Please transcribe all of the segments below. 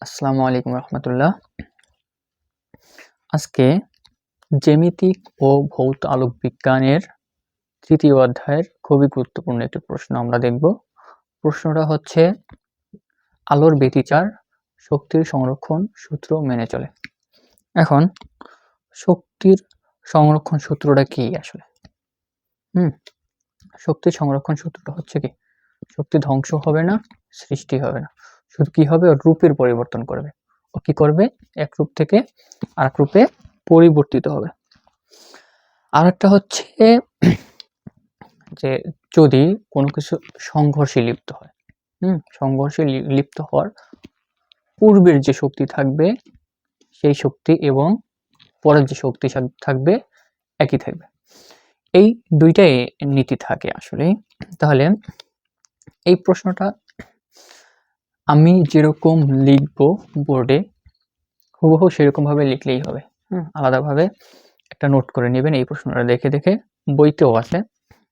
আসসালামু আলাইকুম রহমতুল্লাহ। আজকে জ্যামিতিক ও ভৌত আলোক বিজ্ঞানের তৃতীয় অধ্যায়ের খুবই গুরুত্বপূর্ণ একটি প্রশ্ন আমরা দেখব। প্রশ্নটা হচ্ছে, আলোর ব্যতিচার শক্তির সংরক্ষণ সূত্র মেনে চলে। এখন, শক্তির সংরক্ষণ সূত্রটা কি আসলে? হুম, শক্তির সংরক্ষণ সূত্রটা হচ্ছে কি? শক্তি ধ্বংস হবে না, সৃষ্টি হবে না। শুধু কি হবে? ওর রূপের পরিবর্তন করবে। ও কি করবে? এক রূপ থেকে আরেক রূপে পরিবর্তিত হবে। আর একটা হচ্ছে যে যদি কোনো কিছু সংঘর্ষে লিপ্ত হয়, হুম, সংঘর্ষে লিপ্ত হওয়ার পূর্বের যে শক্তি থাকবে, সেই শক্তি এবং পরের যে শক্তি থাক- থাকবে, একই থাকবে। এই দুইটাই নীতি থাকে আসলে। তাহলে এই প্রশ্নটা আমি যেরকম লিখব বোর্ডে হুবহু সেরকমভাবে লিখলেই হবে। হুম। আলাদাভাবে একটা নোট করে নেবেন এই প্রশ্নটা দেখে দেখে বইতেও আছে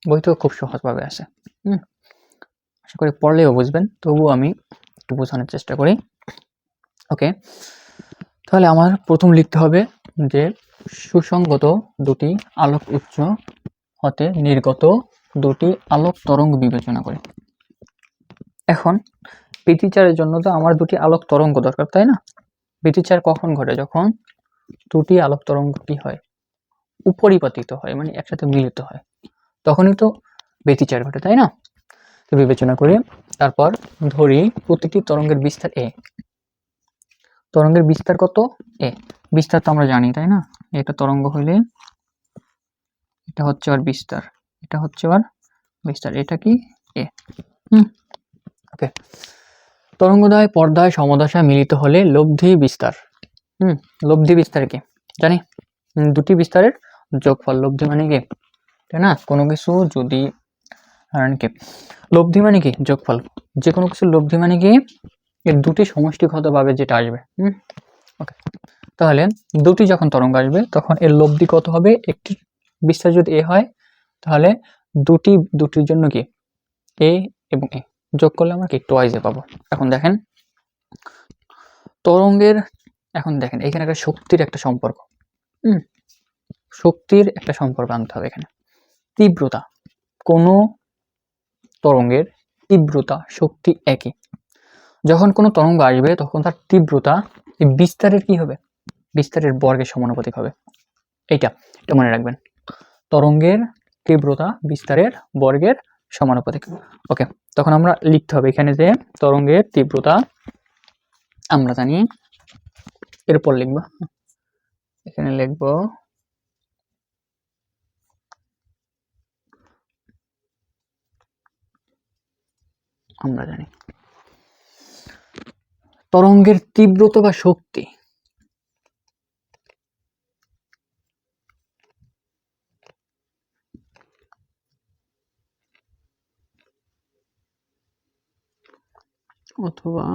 বইতেও খুব সহজভাবে আছে হুম। আশা করি পড়লেও বুঝবেন তবুও আমি একটু বোঝানোর চেষ্টা করি। ওকে তাহলে আমার প্রথম লিখতে হবে যে সুসংগত দুটি আলোক উচ্চ হতে নির্গত দুটি আলোক তরঙ্গ বিবেচনা করে। এখন ব্যতিচারের জন্য তো আমার দুটি আলোক তরঙ্গ দরকার, তাই না? ব্যতিচার কখন ঘটে? যখন দুটি আলোক তরঙ্গ কি হয়, উপরিপাতিত হয় মানে একসাথে মিলিত হয়, তখনই তো ব্যতিচার ঘটে, তাই না? তো বিবেচনা করি তারপর ধরি প্রতিটি তরঙ্গের বিস্তার এ তরঙ্গের বিস্তার কত? এ বিস্তার তো আমরা জানি, তাই না? এটা তরঙ্গ হইলে এটা হচ্ছে আর বিস্তার, এটা হচ্ছে আর বিস্তার, এটা কি? এ হুম? ওকে তরঙ্গদয় পর্দায় সমদশায় মিলিত হলে লব্ধি বিস্তার। হুম, লব্ধি বিস্তার কি? জানি। দুটি বিস্তারের যোগফল। লব্ধি মানে কি? তাই না? কোনো কিছু যদি ধরেন কি? লব্ধি মানে কি? যোগফল। যে কোনো কিছু লব্ধি মানে কি? এর দুটি সমষ্টিগতভাবে যেটা আসবে। হুম? ওকে। তাহলে দুটি যখন তরঙ্গ আসবে, তখন এর লব্ধি কত হবে? একটি বিস্তার যদি এ হয়, তাহলে দুটি, দুটির জন্য কি? এ এবং এ। যোগ করলে আমরা কি টোয়াইজে পাবো? এখন দেখেন, তরঙ্গের, এখন দেখেন, এখানে একটা শক্তির একটা সম্পর্ক। হুম, শক্তির একটা সম্পর্ক আনতে হবে এখানে। তীব্রতা, কোনো তরঙ্গের তীব্রতা, শক্তি একই। যখন কোনো তরঙ্গ আসবে, তখন তার তীব্রতা বিস্তারের কি হবে? বিস্তারের বর্গের সমানুপাতিক হবে। এইটা, এটা মনে রাখবেন। তরঙ্গের তীব্রতা, বিস্তারের বর্গের সমানুপাতিক ওকে, তখন আমরা লিখতে হবে এখানে যে তরঙ্গের তীব্রতা আমরা জানি এরপর লিখব। এখানে লিখব আমরা জানি। তরঙ্গের তীব্রতা বা শক্তি অথবা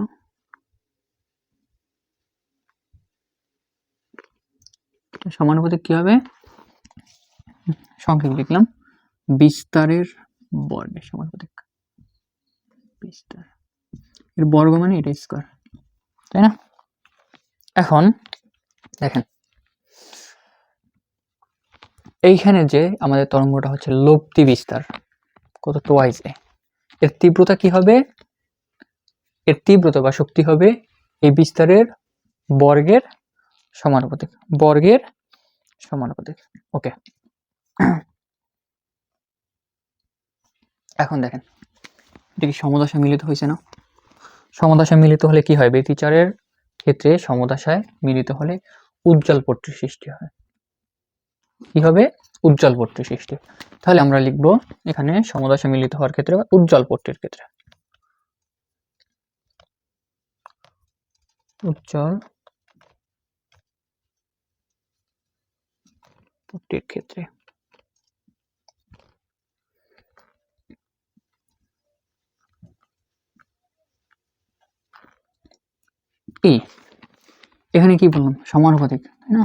সমানুপাতিক কি হবে? সংক্ষেপ লিখলাম। বিস্তারের বর্গের সমানুপাতিক। বিস্তার। এর বর্গ মানে এটা স্কোয়ার তাই না? এখন দেখেন। এইখানে যে আমাদের তরঙ্গটা হচ্ছে লব্ধি বিস্তার, কত টোয়াইজ এর তীব্রতা কি হবে? এর তীব্রতা বা শক্তি হবে এই বিস্তারের বর্গের সমানুপাতিক বর্গের সমানুপাতিক। ওকে। এখন দেখেন, এটা কি সমদশা মিলিত হয়েছে না? সমদশা মিলিত হলে কি হয়? ব্যতিচারের ক্ষেত্রে সমদশায় মিলিত হলে উজ্জ্বল পট্টির সৃষ্টি হয়। কি হবে? উজ্জ্বল পট্টির সৃষ্টি। তাহলে আমরা লিখব এখানে সমদশা মিলিত হওয়ার ক্ষেত্রে বা উজ্জ্বল পট্টির ক্ষেত্রে। উজ্জ্বল। পট্টির ক্ষেত্রে। এই, এখানে কি বললাম? সমানুপাতিক, তাই না?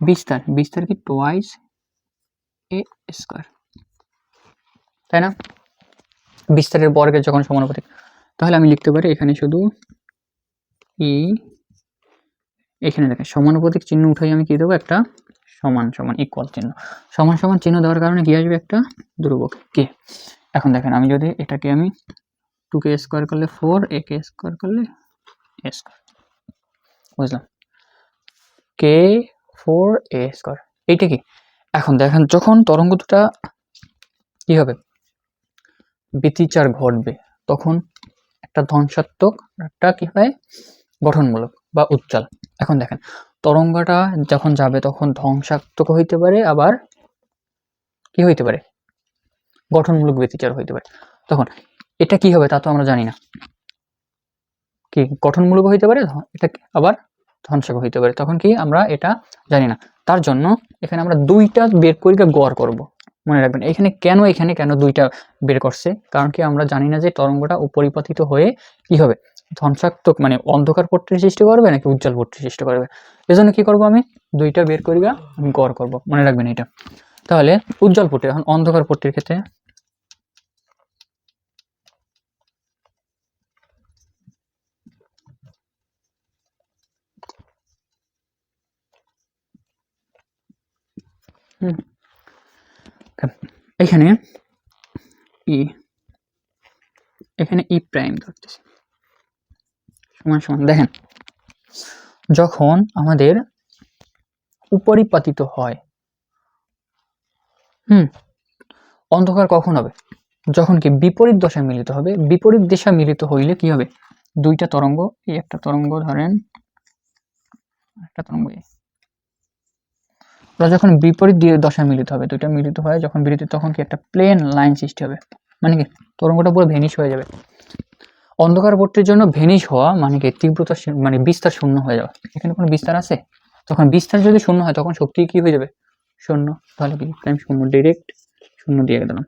বিস্তার বিস্তার কি টোয়াইস এ স্কোয়ার তাই না? বিস্তারের বর্গের যখন সমানুপাতিক, তাহলে আমি লিখতে পারি এখানে শুধু এখানে দেখেন সমানুপাতিক চিহ্ন উঠাই আমি কি দেবো? একটা সমান সমান ইকুয়াল চিহ্ন। সমান সমান চিহ্ন দেওয়ার কারণে কি আসবে? একটা ধ্রুবক। কে এখন দেখেন, আমি যদি এটাকে আমি টু কে স্কোয়ার করলে ফোর এ কে স্কোয়ার করলে এ স্কোয়ার বুঝলাম? কে ফোর এ স্কোয়ার এইটা কি? এখন দেখেন, যখন তরঙ্গ দুটা কি হবে? ব্যতিচার ঘটবে, তখন একটা ধ্বংসাত্মক একটা কি হয়? গঠনমূলক বা উজ্জ্বল। এখন দেখেন, তরঙ্গটা যখন যাবে তখন ধ্বংসাত্মক হইতে পারে, আবার কি হইতে পারে? গঠনমূলক ব্যতিচার হইতে পারে। তখন এটা কি হবে তা তো আমরা জানি না। কি গঠনমূলক হইতে পারে এটা আবার ধ্বংসক হইতে পারে। তখন কি আমরা এটা জানি না। তার জন্য এখানে আমরা দুইটা বের করি গড় করব। মনে রাখবেন, এখানে কেন এখানে কেন দুইটা বের করছে? কারণ কি আমরা জানি না যে তরঙ্গটা উপরিপাতিত হয়ে কি হবে। ধ্বংসাত্মক মানে অন্ধকার পট্টির সৃষ্টি করবে নাকি উজ্জ্বল পট্টির সৃষ্টি করবে? এজন্য কি করব আমি? দুইটা বের করি আমি গড় করব। মনে রাখবেন এটা। তাহলে উজ্জ্বল পট্টি, এখন অন্ধকার পট্টির ক্ষেত্রে এখানে ই এখানে ই প্রাইম ধরতেছি। সমান সমান দেখেন, যখন আমাদের উপরিপাতিত হয়, হুম, অন্ধকার কখন হবে? যখন কি বিপরীত দশায় মিলিত হবে, বিপরীত দিশা মিলিত হইলে কি হবে? দুইটা তরঙ্গ, এই একটা তরঙ্গ ধরেন, একটা তরঙ্গ। ওরা যখন বিপরীত দশায় মিলিত হবে, দুইটা মিলিত হয়, যখন মিলিত তখন কি একটা প্লেন লাইন সৃষ্টি হবে? মানে কি? তরঙ্গটা পুরো ভেনিশ হয়ে যাবে। অন্ধকার পট্টির জন্য ভেনিশ হওয়া মানে কি? তীব্রতা মানে বিস্তার শূন্য হয়ে যাওয়া। এখানে কোনো বিস্তার আছে? তখন বিস্তার যদি শূন্য হয়, তখন শক্তি কি হয়ে যাবে? শূন্য। তাহলে কি? টাইম শূন্য ডিরেক্ট শূন্য দিয়ে দিলাম।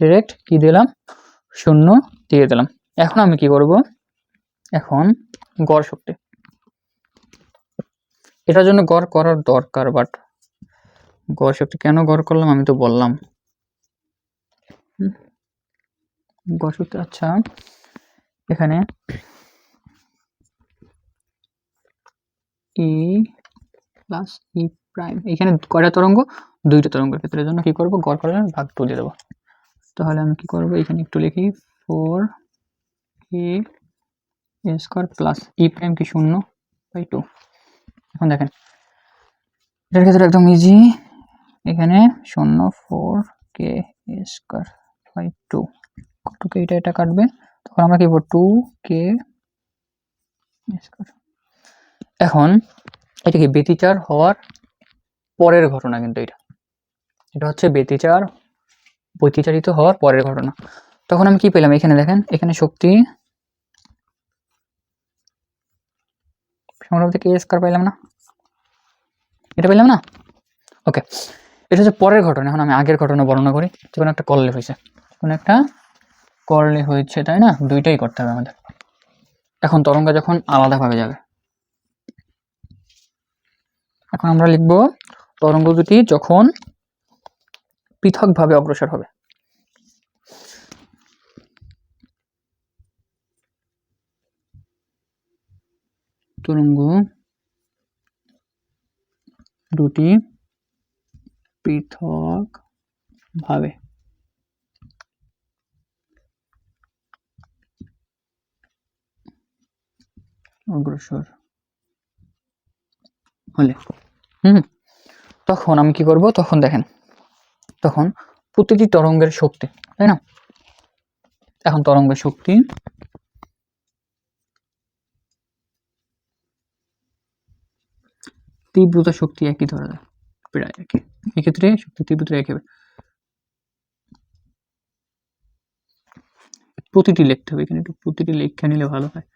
ডিরেক্ট কি দিলাম? শূন্য দিয়ে দিলাম। এখন আমি কি করব? এখন গড় শক্তি। এটার জন্য গড় করার দরকার বাট গড় শক্তি কেন গড় করলাম আমি তো বললাম। গড় শক্তি আচ্ছা। এখানে। ই প্লাস ই প্রাইম এখানে কয়টা তরঙ্গ? দুইটা তরঙ্গের ক্ষেত্রে জন্য কি করব? গড় করে ভাগ তুলে দেবো। তাহলে আমি কি করব? এখানে একটু লিখি। Four A square plus E prime কি শূন্য? বাই টু এখন দেখেন। এটার ক্ষেত্রে একদম ইজি এখানে শূন্য four K square by two কত কে এটা এটা কাটবে? তখন আমরা কি টু কে এখন এটা কি ব্যতিচার হওয়ার পরের ঘটনা কিন্তু এটা। এটা হচ্ছে ব্যতিচার বৈতিচারিত হওয়ার পরের ঘটনা। তখন আমি কি পেলাম এখানে দেখেন, এখানে শক্তি সংগ্রাম থেকে পাইলাম না। এটা পেলাম না? ওকে এটা হচ্ছে পরের ঘটনা। এখন আমি আগের ঘটনা বর্ণনা করি। যে কোনো একটা করলে হয়েছে। কোনো একটা করলে হয়েছে, তাই না? দুইটাই করতে হবে আমাদের। এখন তরঙ্গ যখন আলাদাভাবে যাবে। এখন আমরা লিখব, তরঙ্গ দুটি যখন পৃথকভাবে অগ্রসর হবে। তরঙ্গ দুটি পৃথক ভাবে অগ্রসর হলে। হুম। তখন আমি কি করব? তখন দেখেন তখন প্রতিটি তরঙ্গের শক্তি তাই না? এখন তরঙ্গের শক্তি তীব্রতা শক্তি একই ধরা যায় প্রায় একই। এক্ষেত্রে শক্তি তীব্রতা একই হবে। প্রতিটি লিখতে হবে এখানে একটু প্রতিটি লেখা নিলে ভালো হয়।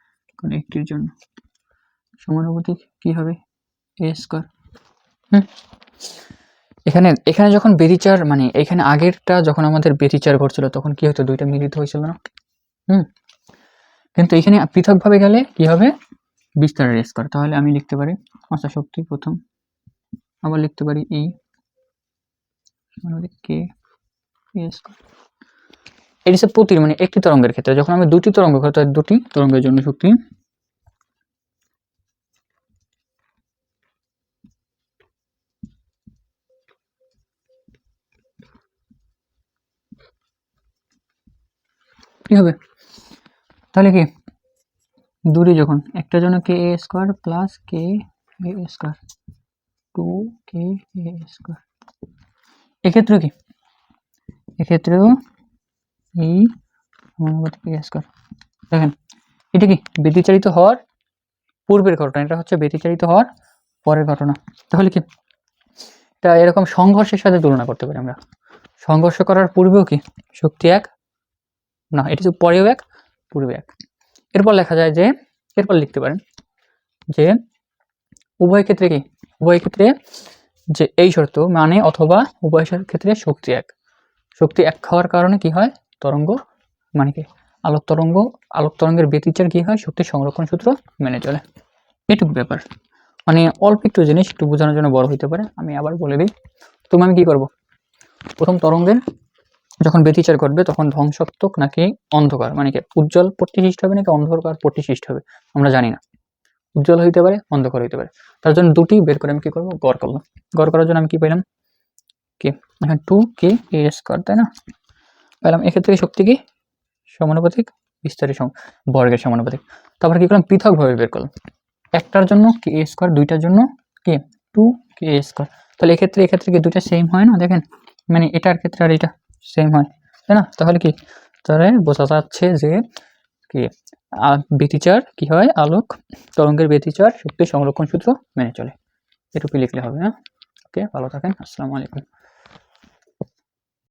কারণ একটির জন্য। সমানুপাতিক কি হবে? এ স্কোয়ার হুম। এখানে এখানে যখন বেরিচার মানে এখানে আগেরটা যখন আমাদের বেরিচার ঘটছিল তখন কি হতো? দুইটা মিলিত হয়েছিল না? হুম। কিন্তু এখানে পৃথকভাবে গেলে কি হবে? বিস্তারের স্কোয়ার তাহলে আমি লিখতে পারি, আশা শক্তি প্রথম। আবার লিখতে পারি ই কে স্কোয়ার এটি সব প্রতির মানে একটি তরঙ্গের ক্ষেত্রে। যখন আমি দুটি তরঙ্গ, অর্থাৎ দুটি তরঙ্গের জন্য শক্তি, কি হবে? তাহলে কি? দূরে যখন, একটা জন্য K A square plus K A square? Two K A square. এক্ষেত্রে কি? এক্ষেত্রেও এই সমানুপাতিক স্কোয়ার দেখেন, এটা কি ব্যতিচালিত হওয়ার পূর্বের ঘটনা? এটা হচ্ছে ব্যতিচালিত হওয়ার পরের ঘটনা। তাহলে কি এটা এরকম সংঘর্ষের সাথে তুলনা করতে পারি আমরা? সংঘর্ষ করার পূর্বেও কি শক্তি এক? না, এটা পরেও এক পূর্বে এক। এরপর লেখা যায় যে, এরপর লিখতে পারেন যে, উভয় ক্ষেত্রে কি? উভয় ক্ষেত্রে যে এই শর্ত মানে অথবা উভয় ক্ষেত্রে শক্তি এক। শক্তি এক হওয়ার কারণে কি হয়? তরঙ্গ মানে কি? আলোক তরঙ্গ আলোক তরঙ্গের ব্যতিচার কি হয়? শক্তি সংরক্ষণ সূত্র মেনে চলে। এটুকু ব্যাপার। মানে অল্প একটু জিনিস একটু বোঝানোর জন্য বড় হইতে পারে, আমি আবার বলে দিই। তুমি আমি কি করব? প্রথম তরঙ্গের যখন ব্যতিচার ঘটবে, তখন ধ্বংসাত্মক নাকি অন্ধকার মানে কি? উজ্জ্বল পট্টি সৃষ্টি হবে নাকি অন্ধকার পট্টি সৃষ্টি হবে? আমরা জানি না। উজ্জ্বল হইতে পারে, অন্ধকার হইতে পারে। তার জন্য দুটি বের করে আমি কি করব? গড় করলাম। গড় করার জন্য আমি কি পেলাম কে? টু কে এ স্কোয়ার তাই না? পেলাম। এক্ষেত্রে শক্তি কি? সমানুপাতিক বিস্তারের সম বর্গের সমানুপাতিক। তারপর কি করলাম? পৃথকভাবে বের করলাম। একটার জন্য কে এ স্কোয়ার, দুইটার জন্য কে? টু কে এ স্কোয়ার। তাহলে এক্ষেত্রে এক্ষেত্রে কি দুইটা সেম হয় না? দেখেন মানে এটার ক্ষেত্রে আর এটা সেম হয়। তাই না? তাহলে কি? তাহলে বোঝা যাচ্ছে যে কি ব্যতিচার কি হয়? আলোক, তরঙ্গের ব্যতিচার, শক্তি সংরক্ষণ সূত্র মেনে চলে। এটুকু লিখলে হবে হ্যাঁ? ওকে, ভালো থাকেন। আসসালামু আলাইকুম।